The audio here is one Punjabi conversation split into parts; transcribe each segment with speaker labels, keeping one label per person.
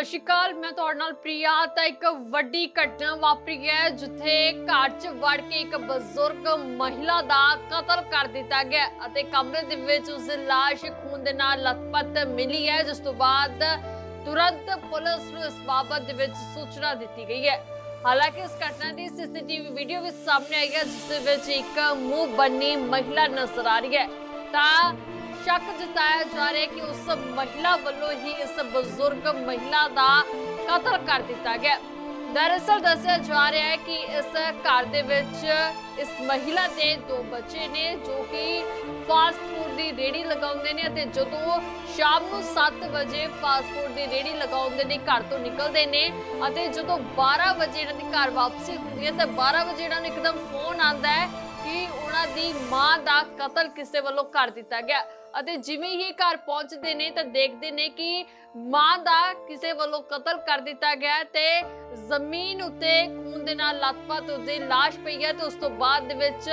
Speaker 1: ਸਤਿ ਸ਼੍ਰੀ ਅਕਾਲ, ਮੈਂ ਤੁਹਾਡੇ ਨਾਲ ਪ੍ਰਿਆ ਤਾਂ ਇੱਕ ਵੱਡੀ ਘਟਨਾ ਵਾਪਰੀ ਹੈ, ਜਿੱਥੇ ਘਰ 'ਚ ਵੜ ਕੇ ਇੱਕ ਬਜ਼ੁਰਗ ਮਹਿਲਾ ਦਾ ਕਤਲ ਕਰ ਦਿੱਤਾ ਗਿਆ ਅਤੇ ਕਮਰੇ ਦੇ ਵਿੱਚ ਉਸ ਦੀ ਲਾਸ਼ ਖੂਨ ਦੇ ਨਾਲ ਲਥਪਥ ਮਿਲੀ ਹੈ, ਜਿਸ ਤੋਂ ਬਾਅਦ ਤੁਰੰਤ ਪੁਲਿਸ ਨੂੰ ਇਸ ਬਾਬਤ ਦੇ ਵਿੱਚ ਸੂਚਨਾ ਦਿੱਤੀ ਗਈ ਹੈ। ਹਾਲਾਂਕਿ ਇਸ ਘਟਨਾ ਦੀ ਸੀਸੀਟੀਵੀ ਵੀਡੀਓ ਵੀ ਸਾਹਮਣੇ ਆਈ ਹੈ, ਜਿਸ ਦੇ ਵਿੱਚ ਇੱਕ ਮੂੰਹ ਬੰਨੀ ਮਹਿਲਾ ਨਜ਼ਰ ਆ ਰਹੀ ਹੈ। ਤਾਂ ਸ਼ੱਕ ਜਤਾਇਆ ਜਾ ਰਿਹਾ ਹੈ ਕਿ ਉਸ ਮਹਿਲਾ ਵੱਲੋਂ ਹੀ ਇਸ ਬਜ਼ੁਰਗ ਮਹਿਲਾ ਦਾ ਕਤਲ ਕਰ ਦਿੱਤਾ ਗਿਆ ਦਰਅਸਲ ਦੱਸਿਆ ਜਾ ਰਿਹਾ ਹੈ ਕਿ ਇਸ ਘਰ ਦੇ ਵਿੱਚ ਇਸ ਮਹਿਲਾ ਦੇ ਦੋ ਬੱਚੇ ਨੇ, ਜੋ ਕਿ ਫਾਸਟ ਫੂਡ ਦੀ ਰੇੜੀ ਲਗਾਉਂਦੇ ਨੇ ਅਤੇ ਜਦੋਂ ਸ਼ਾਮ ਨੂੰ 7 ਵਜੇ ਫਾਸਟ ਫੂਡ ਦੀ ਰੇੜੀ ਲਗਾਉਂਦੇ ਨੇ, ਘਰ ਤੋਂ ਨਿਕਲਦੇ ਨੇ ਅਤੇ ਜਦੋਂ 12 ਵਜੇ ਇਹਨਾਂ ਦੀ ਘਰ ਵਾਪਸੀ ਹੁੰਦੀ ਹੈ ਤਾਂ 12 ਵਜੇ ਇਹਨਾਂ ਨੂੰ ਇੱਕਦਮ ਫੋਨ ਆਉਂਦਾ ਹੈ ਕਿ ਉਹਨਾਂ ਦੀ ਮਾਂ ਦਾ ਕਤਲ ਕਿਸੇ ਵੱਲੋਂ ਕਰ ਦਿੱਤਾ ਗਿਆ। ਅਤੇ ਜਿਵੇਂ ਹੀ ਘਰ ਪਹੁੰਚਦੇ ਨੇ ਤਾਂ ਦੇਖਦੇ ਨੇ ਕਿ ਮਾਂ ਦਾ ਕਿਸੇ ਵੱਲੋਂ ਕਤਲ ਕਰ ਦਿੱਤਾ ਗਿਆ ਤੇ ਜ਼ਮੀਨ ਉੱਤੇ ਖੂਨ ਦੇ ਨਾਲ ਲੱਤਪੱਤ ਉਹਦੀ ਲਾਸ਼ ਪਈ ਹੈ ਤੇ ਉਸ ਤੋਂ ਬਾਅਦ ਦੇ ਵਿੱਚ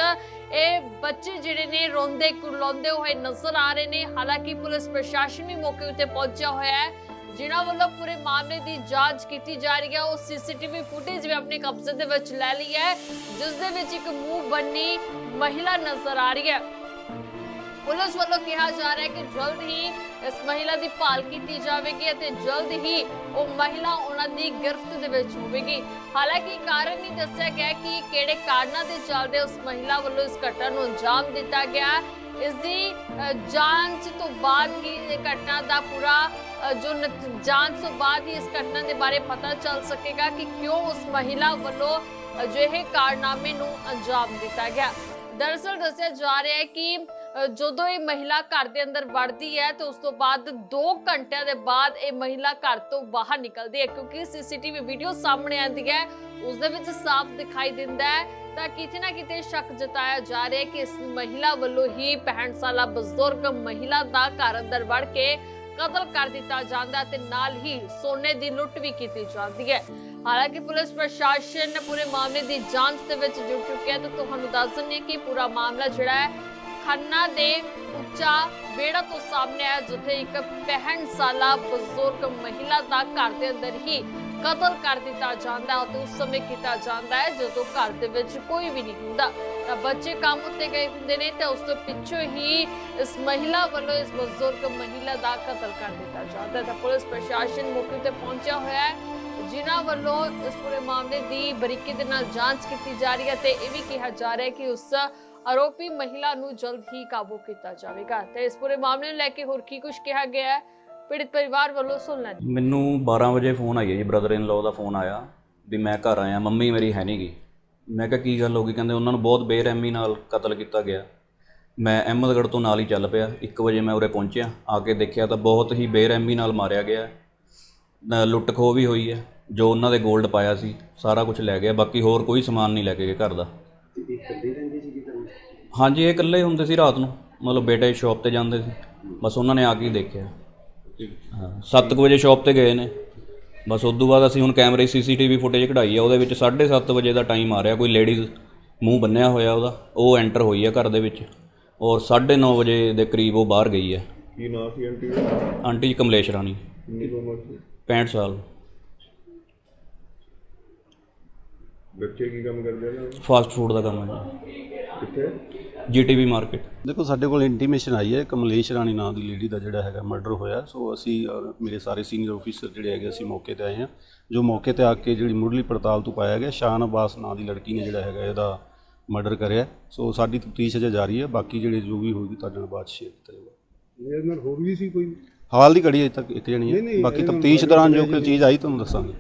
Speaker 1: ਇਹ ਬੱਚੇ ਜਿਹੜੇ ਨੇ ਰੋਂਦੇ ਕੁਰਲਾਉਂਦੇ ਹੋਏ ਨਜ਼ਰ ਆ ਰਹੇ ਨੇ। ਹਾਲਾਂਕਿ ਪੁਲਿਸ ਪ੍ਰਸ਼ਾਸਨ ਵੀ ਮੌਕੇ ਉੱਤੇ ਪਹੁੰਚਿਆ ਹੋਇਆ ਹੈ, ਜਿਨ੍ਹਾਂ ਵੱਲੋਂ ਪੂਰੇ ਮਾਮਲੇ ਦੀ ਜਾਂਚ ਕੀਤੀ ਜਾ ਰਹੀ ਹੈ। ਉਹ ਸੀਸੀਟੀਵੀ ਫੁਟੇਜ ਵੀ ਆਪਣੇ ਕਬਜ਼ੇ ਦੇ ਵਿੱਚ ਲੈ ਲਈ ਹੈ, ਜਿਸ ਦੇ ਵਿੱਚ ਇੱਕ ਮੂੰਹ ਬੰਨੀ ਮਹਿਲਾ ਨਜ਼ਰ ਆ ਰਹੀ ਹੈ। ਪੁਲਿਸ ਵੱਲੋਂ ਕਿਹਾ ਜਾ ਰਿਹਾ ਹੈ ਕਿ ਜਲਦ ਹੀ ਇਸ ਮਹਿਲਾ ਦੀ ਭਾਲ ਕੀਤੀ ਜਾਵੇਗੀ ਅਤੇ ਜਲਦ ਹੀ ਉਹ ਮਹਿਲਾ ਉਹਨਾਂ ਦੀ ਗ੍ਰਿਫਤ ਦੇ ਵਿੱਚ ਹੋਵੇਗੀ। ਹਾਲਾਂਕਿ ਕਾਰਨ ਨਹੀਂ ਦੱਸਿਆ ਗਿਆ ਕਿ ਕਿਹੜੇ ਕਾਰਨਾਂ ਦੇ ਚੱਲਦੇ ਉਸ ਮਹਿਲਾ ਵੱਲੋਂ ਇਸ ਘਟਨਾ ਨੂੰ ਅੰਜਾਮ ਦਿੱਤਾ ਗਿਆ। ਇਸ ਦੀ ਜਾਂਚ ਤੋਂ ਬਾਅਦ ਹੀ ਇਹ ਘਟਨਾ ਦਾ ਪੂਰਾ ਜੋ ਜਾਂਚ ਤੋਂ ਬਾਅਦ ਹੀ ਇਸ ਘਟਨਾ ਦੇ ਬਾਰੇ ਪਤਾ ਚੱਲ ਸਕੇਗਾ ਕਿ ਕਿਉਂ ਉਸ ਮਹਿਲਾ ਵੱਲੋਂ ਅਜਿਹੇ ਕਾਰਨਾਮੇ ਨੂੰ ਅੰਜਾਮ ਦਿੱਤਾ ਗਿਆ। ਦਰਅਸਲ ਦੱਸਿਆ ਜਾ ਰਿਹਾ ਹੈ ਕਿ ਜਦੋਂ ਇਹ ਮਹਿਲਾ ਘਰ ਦੇ ਅੰਦਰ ਵੜਦੀ ਹੈ ਤੇ ਉਸ ਤੋਂ ਬਾਅਦ 2 ਘੰਟਿਆਂ ਦੇ ਬਾਅਦ ਇਹ ਮਹਿਲਾ ਘਰ ਤੋਂ ਬਾਹਰ ਨਿਕਲਦੀ ਹੈ, ਕਿਉਂਕਿ ਸੀਸੀਟੀਵੀ ਵੀਡੀਓ ਸਾਹਮਣੇ ਆਉਂਦੀ ਹੈ, ਉਸ ਦੇ ਵਿੱਚ ਸਾਫ਼ ਦਿਖਾਈ ਦਿੰਦਾ ਹੈ, ਤਾਂ ਕਿਤੇ ਨਾ ਕਿਤੇ ਸ਼ੱਕ ਜਤਾਇਆ ਜਾ ਰਿਹਾ ਹੈ ਕਿ ਇਸ ਮਹਿਲਾ ਵੱਲੋਂ ਹੀ 65 ਸਾਲਾ ਬਜ਼ੁਰਗ ਮਹਿਲਾ ਦਾ ਘਰ ਅੰਦਰ ਵੜ ਕੇ ਕਤਲ ਕਰ ਦਿੱਤਾ ਜਾਂਦਾ ਤੇ ਨਾਲ ਹੀ ਸੋਨੇ ਦੀ ਲੁੱਟ ਵੀ ਕੀਤੀ ਜਾਂਦੀ ਹੈ। ਹਾਲਾਂਕਿ ਪੁਲਿਸ ਪ੍ਰਸ਼ਾਸਨ ਪੂਰੇ ਮਾਮਲੇ ਦੀ ਜਾਂਚ ਦੇ ਵਿੱਚ ਜੁਟ ਚੁੱਕਿਆ ਹੈ, ਤੇ ਤੁਹਾਨੂੰ ਦੱਸ ਦਿੰਦੇ ਹਾਂ ਕਿ ਪੂਰਾ ਮਾਮਲਾ ਜਿਹੜਾ ਹੈ ਖੰਨਾ ਦੇ ਉੱਚਾ ਬੇੜਾ ਤੋਂ ਸਾਹਮਣੇ ਆਇਆ, ਜਿੱਥੇ ਇੱਕ 65 ਸਾਲਾ ਬਜ਼ੁਰਗ ਮਹਿਲਾ ਦਾ ਘਰ ਦੇ ਅੰਦਰ ਹੀ ਕਤਲ ਕਰ ਦਿੱਤਾ ਜਾਂਦਾ ਹੈ ਉਸ ਸਮੇਂ ਕੀਤਾ ਜਾਂਦਾ ਹੈ ਜਦੋਂ ਘਰ ਦੇ ਵਿੱਚ ਕੋਈ ਵੀ ਨਹੀਂ ਹੁੰਦਾ। ਤਾਂ ਬੱਚੇ ਕੰਮ ਉੱਤੇ ਗਏ ਹੁੰਦੇ ਨੇ ਤੇ ਉਸ ਤੋਂ ਪਿੱਛੋਂ ਹੀ ਇਸ ਮਹਿਲਾ ਵੱਲੋਂ ਇਸ ਬਜ਼ੁਰਗ ਮਹਿਲਾ ਦਾ ਕਤਲ ਕਰ ਦਿੱਤਾ ਜਾਂਦਾ ਹੈ। ਤਾਂ ਪੁਲਿਸ ਪ੍ਰਸ਼ਾਸਨ ਮੌਕੇ ਤੇ ਪਹੁੰਚਿਆ ਹੋਇਆ ਹੈ। ਜਿਨ੍ਹਾਂ ਵੱਲੋਂ ਇਸ ਪੂਰੇ ਮਾਮਲੇ ਦੀ ਬਰੀਕੀ ਦੇ ਨਾਲ ਜਾਂਚ ਕੀਤੀ ਜਾ ਰਹੀ ਹੈ ਤੇ ਇਹ ਵੀ ਕਿਹਾ ਜਾ ਰਿਹਾ ਹੈ ਕਿ ਉਸ ਆਰੋਪੀ ਮਹਿਲਾ ਨੂੰ ਜਲਦ ਹੀ ਕਾਬੂ ਕੀਤਾ ਜਾਵੇਗਾ। ਤੇ ਇਸ ਪੂਰੇ ਮਾਮਲੇ ਨੂੰ ਲੈ ਕੇ ਹੋਰ ਕੀ ਕੁਝ ਕਿਹਾ ਗਿਆ ਹੈ? ਪੀੜਤ ਪਰਿਵਾਰ ਵੱਲੋਂ ਸੁਣ ਲੈਣ।
Speaker 2: ਮੈਨੂੰ 12 ਵਜੇ ਫੋਨ ਆਇਆ ਜੀ ਬ੍ਰਦਰ ਇਨ ਲਾਅ ਦਾ ਫੋਨ ਆਇਆ ਵੀ ਮੈਂ ਘਰ ਆਇਆ ਮੰਮੀ ਮੇਰੀ ਹੈ ਨਹੀਂਗੀ ਮੈਂ ਕਿਹਾ ਕੀ ਗੱਲ ਹੋ ਗਈ? ਕਹਿੰਦੇ ਉਹਨਾਂ ਨੂੰ ਬਹੁਤ ਬੇਰਹਿਮੀ ਨਾਲ ਕਤਲ ਕੀਤਾ ਗਿਆ। ਮੈਂ ਅਹਿਮਦਗੜ੍ਹ ਤੋਂ ਨਾਲ ਹੀ ਚੱਲ ਪਿਆ। 1 ਵਜੇ ਮੈਂ ਉਰੇ ਪਹੁੰਚਿਆ। ਆ ਕੇ ਦੇਖਿਆ ਤਾਂ ਬਹੁਤ ਹੀ ਬੇਰਹਿਮੀ ਨਾਲ ਮਾਰਿਆ ਗਿਆ ਲੁੱਟ ਖੋਹ ਵੀ ਹੋਈ ਹੈ। ਜੋ ਉਹਨਾਂ ਦੇ 골ਡ ਪਾਇਆ ਸੀ ਸਾਰਾ ਕੁਝ ਲੈ ਗਿਆ। ਬਾਕੀ ਹੋਰ ਕੋਈ ਸਮਾਨ ਨਹੀਂ ਲੈ ਕੇ ਗਏ ਘਰ ਦਾ ਹਾਂਜੀ ਇਹ ਇਕੱਲੇ ਹੁੰਦੇ ਸੀ ਰਾਤ ਨੂੰ। ਮਤਲਬ ਬੇਟੇ ਸ਼ਾਪ ਤੇ ਜਾਂਦੇ ਸੀ। ਬਸ ਉਹਨਾਂ ਨੇ ਆ ਕੇ ਦੇਖਿਆ। ਹਾਂ। 7 ਵਜੇ ਸ਼ਾਪ ਤੇ ਗਏ ਨੇ। ਬਸ ਉਸ ਤੋਂ ਬਾਅਦ ਅਸੀਂ ਹੁਣ ਕੈਮਰੇ ਸੀਸੀਟੀਵੀ ਫੁਟੇਜ ਕਢਾਈ ਆ। ਉਹਦੇ ਵਿੱਚ 7:30 ਵਜੇ ਦਾ ਟਾਈਮ ਆ ਰਿਹਾ। ਕੋਈ ਲੇਡੀਜ਼ ਮੂੰਹ ਬੰਨਿਆ ਹੋਇਆ ਉਹਦਾ। ਉਹ ਐਂਟਰ ਹੋਈ ਆ ਘਰ ਦੇ ਵਿੱਚ। ਔਰ 9:30 ਵਜੇ ਦੇ ਕਰੀਬ ਉਹ ਬਾਹਰ ਗਈ ਹੈ
Speaker 3: ਕੀ ਨਾਂ ਸੀ ਆਂਟੀ ਦਾ?
Speaker 2: ਆਂਟੀ ਜੀ ਕਮਲੇਸ਼ ਰਾਣੀ।
Speaker 3: ਕਿੰਨੀ ਕੁ ਉਮਰ ਸੀ?
Speaker 2: 65 ਸਾਲ।
Speaker 3: ਬੱਚੇ ਕੀ ਕੰਮ ਕਰਦੇ ਨੇ?
Speaker 2: ਫਾਸਟ ਫੂਡ ਦਾ ਕੰਮ ਹੈ ਜੀ।
Speaker 3: ਕਿੱਥੇ?
Speaker 2: GTV market.
Speaker 4: ਦੇਖੋ ਸਾਡੇ ਕੋਲ ਇੰਟੀਮੇਸ਼ਨ ਆਈ ਹੈ ਕਮਲੇਸ਼ ਰਾਣੀ ਨਾਂ ਦੀ ਲੇਡੀ ਦਾ ਜਿਹੜਾ ਹੈਗਾ ਮਰਡਰ ਹੋਇਆ। ਸੋ ਅਸੀਂ ਔਰ ਮੇਰੇ ਸਾਰੇ ਸੀਨੀਅਰ ਆਫੀਸਰ ਜਿਹੜੇ ਹੈਗੇ ਅਸੀਂ ਮੌਕੇ ਤੇ ਆਏ ਹਾਂ। ਜੋ ਮੌਕੇ ਤੇ ਆ ਕੇ ਜਿਹੜੀ ਮੁੱਢਲੀ ਪੜਤਾਲ ਤੋਂ ਪਾਇਆ ਗਿਆ ਸ਼ਾਨ ਅਬਾਸ ਨਾਂ ਦੀ ਲੜਕੀ ਨੇ ਜਿਹੜਾ ਹੈਗਾ ਇਹਦਾ ਮਰਡਰ ਕਰਿਆ। ਸੋ ਸਾਡੀ ਤਫਤੀਸ਼ ਅਜੇ ਜਾਰੀ ਹੈ। ਬਾਕੀ ਜਿਹੜੇ ਜੋ ਵੀ ਹੋਊਗੀ ਤੁਹਾਡੇ ਨਾਲ ਬਾਅਦ ਸ਼ੇਅਰ ਕੀਤਾ ਜਾਊਗਾ।
Speaker 3: ਇਹਦੇ ਨਾਲ ਹੋਰ ਵੀ ਸੀ ਕੋਈ?
Speaker 4: ਹਾਲ ਦੀ ਘੜੀ ਅਜੇ ਤੱਕ ਇੱਕ ਜਣੀ ਹੈ।
Speaker 3: ਨਹੀਂ,
Speaker 4: ਬਾਕੀ ਤਫਤੀਸ਼ ਦੌਰਾਨ ਜੋ ਕੋਈ ਚੀਜ਼ ਆਈ ਤੁਹਾਨੂੰ ਦੱਸਾਂਗੇ।